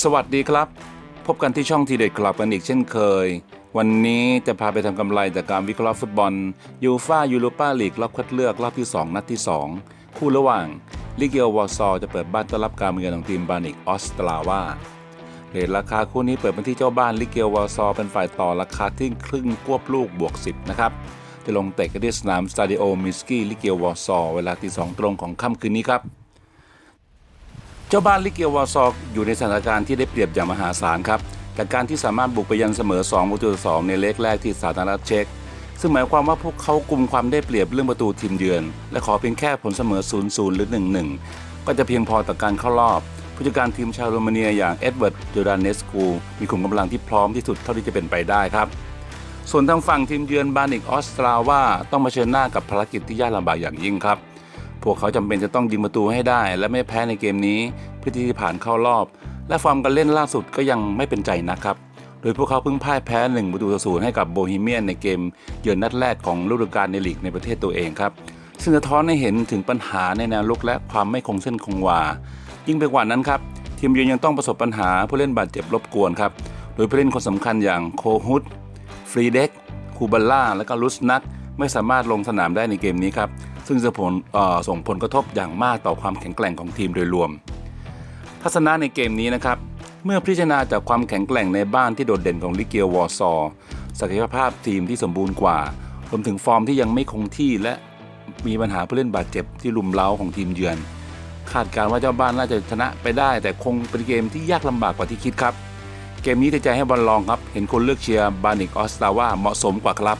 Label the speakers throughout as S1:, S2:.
S1: สวัสดีครับ พบกันที่ช่องทีเด็ดกลับกันอีกเช่นเคย วันนี้จะพาไปทำกำไรจากการวิเคราะห์ฟุตบอลยูฟายูโรปาลีกรอบคัดเลือกรอบที่ 2 นัดที่ 2 คู่ระหว่างลิเกลวอร์ซอจะเปิดบ้านต้อนรับการมาเยือนของทีมบานิกออสตราวาเรทราคาคู่นี้เปิดเป็นที่เจ้าบ้านลิเกลวอร์ซอเป็นฝ่ายต่อราคาที่ครึ่งควบลูกบวก 10 นะครับจะลงเตะกันที่สนามสตาดิโอมิสกี้ลิเกลวอร์ซอเวลาที่สองตรงของค่ำคืนนี้ครับ เจ้าบ้านลิเกียวอซอกอยู่ในสถานการณ์ที่ได้เปรียบอย่างมหาศาลครับจากการที่สามารถบุกไปยันเสมอ2ประตูต่อสองในเลกแรกที่สาธารณรัฐเช็กซึ่งหมายความว่าพวกเขากุมความได้เปรียบเรื่องประตูทีมเยือน และขอเพียงแค่ผลเสมอ 0-0 หรือ 1-1 ก็จะเพียงพอต่อการเข้ารอบ ผู้จัดการทีมชาวโรมาเนียอย่างเอ็ดเวิร์ดโจดานเนสกูมีขุมกำลังที่พร้อมที่สุดเท่าที่จะเป็นไปได้ครับ ส่วนทางฝั่งทีมเยือนบานิกออสตราว่าต้องมาเชิญหน้ากับภารกิจที่ยากลำบากอย่างยิ่งครับ พวกเขาจำเป็นจะต้องยิงประตูให้ได้ และไม่แพ้ในเกมนี้เพื่อที่จะผ่านเข้ารอบ และฟอร์มการเล่นล่าสุดก็ยังไม่เป็นใจนะครับ โดยพวกเขาเพิ่งพ่ายแพ้1ประตูต่อศูนย์ให้กับโบฮีเมียนในเกม เยือนนัดแรกของฤดูกาลในลีกในประเทศตัวเองครับซึ่งสะท้อนให้เห็นถึงปัญหาในแนวลุกและความไม่คงเส้นคงวา ยิ่งไปกว่านั้นครับทีมเยือนยังต้องประสบปัญหาผู้เล่นบาดเจ็บรบกวนครับโดยผู้เล่นคนสำคัญอย่างโคฮุดฟรีเด็กคูบัลล่าและก็ลุสนัก ไม่สามารถลงสนามได้ในเกมนี้ครับ ซึ่งจะผลส่งผลกระทบอย่างมากต่อความแข็งแกร่งของทีมโดยรวม ทัศนะในเกมนี้นะครับ เมื่อพิจารณาจากความแข็งแกร่งในบ้านที่โดดเด่นของลิเกียววอร์ซอศักยภาพทีมที่สมบูรณ์กว่ารวมถึงฟอร์มที่ยังไม่คงที่และมีปัญหาผู้เล่นบาดเจ็บที่ลุมเล้าของทีมเยือน คาดการณ์ว่าเจ้าบ้านน่าจะชนะไปได้ แต่คงเป็นเกมที่ยากลำบากกว่าที่คิดครับ เกมนี้ใจให้บอลลองครับ เห็นคนเลือกเชียร์บานิกออสตาว่าเหมาะสมกว่าครับ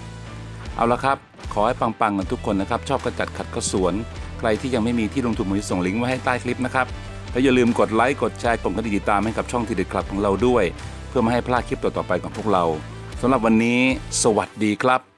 S1: เอาละครับ ขอให้ปังๆกันทุกคนนะครับ ชอบกระจัดขัดกระสวน ใครที่ยังไม่มีที่ลงทุนผมจะส่งลิงก์ไว้ให้ใต้คลิปนะครับ แล้วอย่าลืมกดไลค์ กดแชร์กดกระดิ่งติดตามให้กับช่องทีเด็ดคลับของเราด้วย เพื่อไม่ให้พลาดคลิปต่อๆไปของพวกเราสำหรับวันนี้ สวัสดีครับ